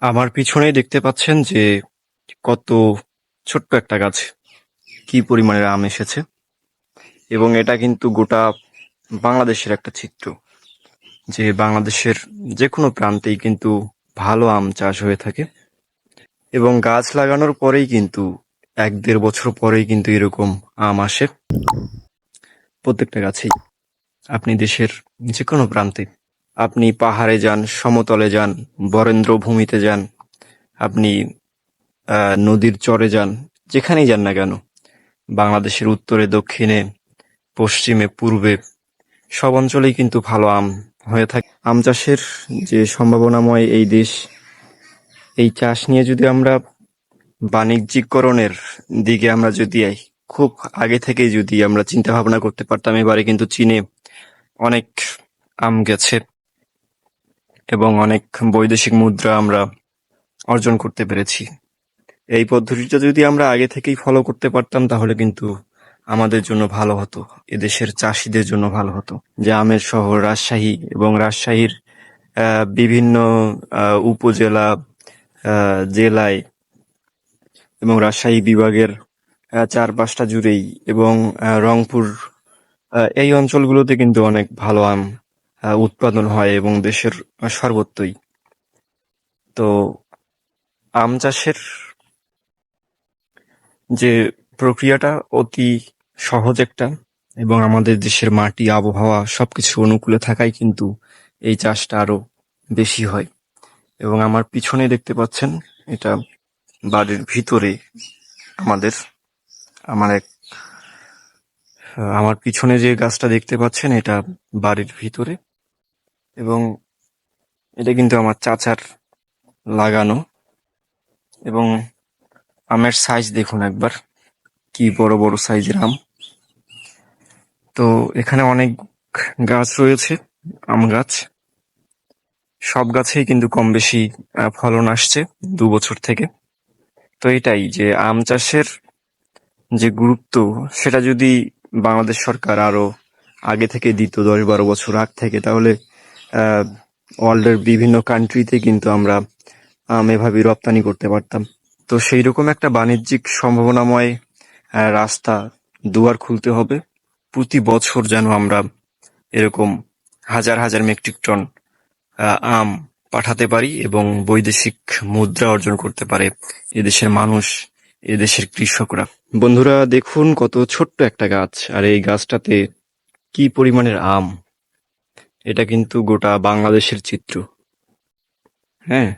আমার পিছনেই দেখতে পাচ্ছেন যে কত ছোট্ট একটা গাছ। কি পরিমাণের আম এসেছে। এবং এটা কিন্তু গোটা বাংলাদেশের একটা চিত্র। যে বাংলাদেশের যে কোনো প্রান্তেই কিন্তু ভালো আম চাষ হয়ে থাকে। এবং গাছ লাগানোর পরেই কিন্তু এক দেড় বছর পরেই কিন্তু এরকম আম আসে। প্রত্যেকটা গাছেই। আপনি দেশের যে কোনো প্রান্তে আপনি পাহাড়ে যান, সমতলে যান বরেন্দ্র ভূমিতে যান, আপনি নদীর চরে যান, যেখানেই যান না কেন, বাংলাদেশের উত্তরে, দক্ষিণে, পশ্চিমে, পূর্বে, সব অঞ্চলেই কিন্তু ভালো আম হয়ে থাকে। আম চাষের যে সম্ভাবনাময় এই দেশ, এই চাষ নিয়ে যদি আমরা বাণিজ্যিকরণের দিকে আমরা যদি খুব আগে থেকেই যদি আমরা চিন্তা ভাবনা করতে পারতাম, এবারে কিন্তু চীনে অনেক আম গেছে। এবং অনেক বৈদেশিক মুদ্রা আমরা অর্জন করতে পেরেছি। এই পদ্ধতিটা যদি আমরা আগে থেকেই ফলো করতে পারতাম, তাহলে কিন্তু আমাদের জন্য ভালো হতো, এদেশের চাষিদের জন্য ভালো হতো। যে আমের শহর, রাজশাহী এবং রাজশাহীর বিভিন্ন উপজেলা জেলায় এবং রাজশাহী বিভাগের চার পাঁচটা জুড়েই এবং রংপুর এই অঞ্চলগুলোতে কিন্তু অনেক ভালো আম উৎপাদন হয় এবং দেশের সর্বত্রই। তো আম চাষের যে প্রক্রিয়াটা অতি সহজ একটা এবং আমাদের দেশের মাটি, আবহাওয়া সবকিছু অনুকূলে থাকায় কিন্তু এই চাষটা আরও বেশি হয়। এবং আমার পিছনে দেখতে পাচ্ছেন, এটা বাড়ির ভিতরে আমাদের, আমার এক আমার পিছনে যে গাছটা দেখতে পাচ্ছেন, এটা বাড়ির ভিতরে। এবং এটা কিন্তু আমার চাচার লাগানো। এবং আমের সাইজ দেখুন একবার, কি বড় বড় সাইজের আম। তো এখানে অনেক গাছ রয়েছে, আম গাছ। সব গাছেই কিন্তু কম বেশি ফলন আসছে দু বছর থেকে। তো এটাই যে আম চাষের যে গুরুত্ব, সেটা যদি বাংলাদেশ সরকার আরও আগে থেকে দিত, দশ বারো বছর আগ থেকে, তাহলে ওয়ার্ল্ডের বিভিন্ন কান্ট্রিতে কিন্তু আমরা আম এভাবে রপ্তানি করতে পারতাম। তো সেই রকম একটা বাণিজ্যিক সম্ভাবনাময় রাস্তা দুয়ার খুলতে হবে। প্রতি বছর যেন আমরা এরকম হাজার হাজার মেট্রিক টন আম পাঠাতে পারি এবং বৈদেশিক মুদ্রা অর্জন করতে পারে এদেশের মানুষ, এদেশের কৃষকরা। বন্ধুরা, দেখুন কত ছোট্ট একটা গাছ। আর এই গাছটাতে কি পরিমাণের আম? এটা কিন্তু গোটা বাংলাদেশের চিত্র। হ্যাঁ?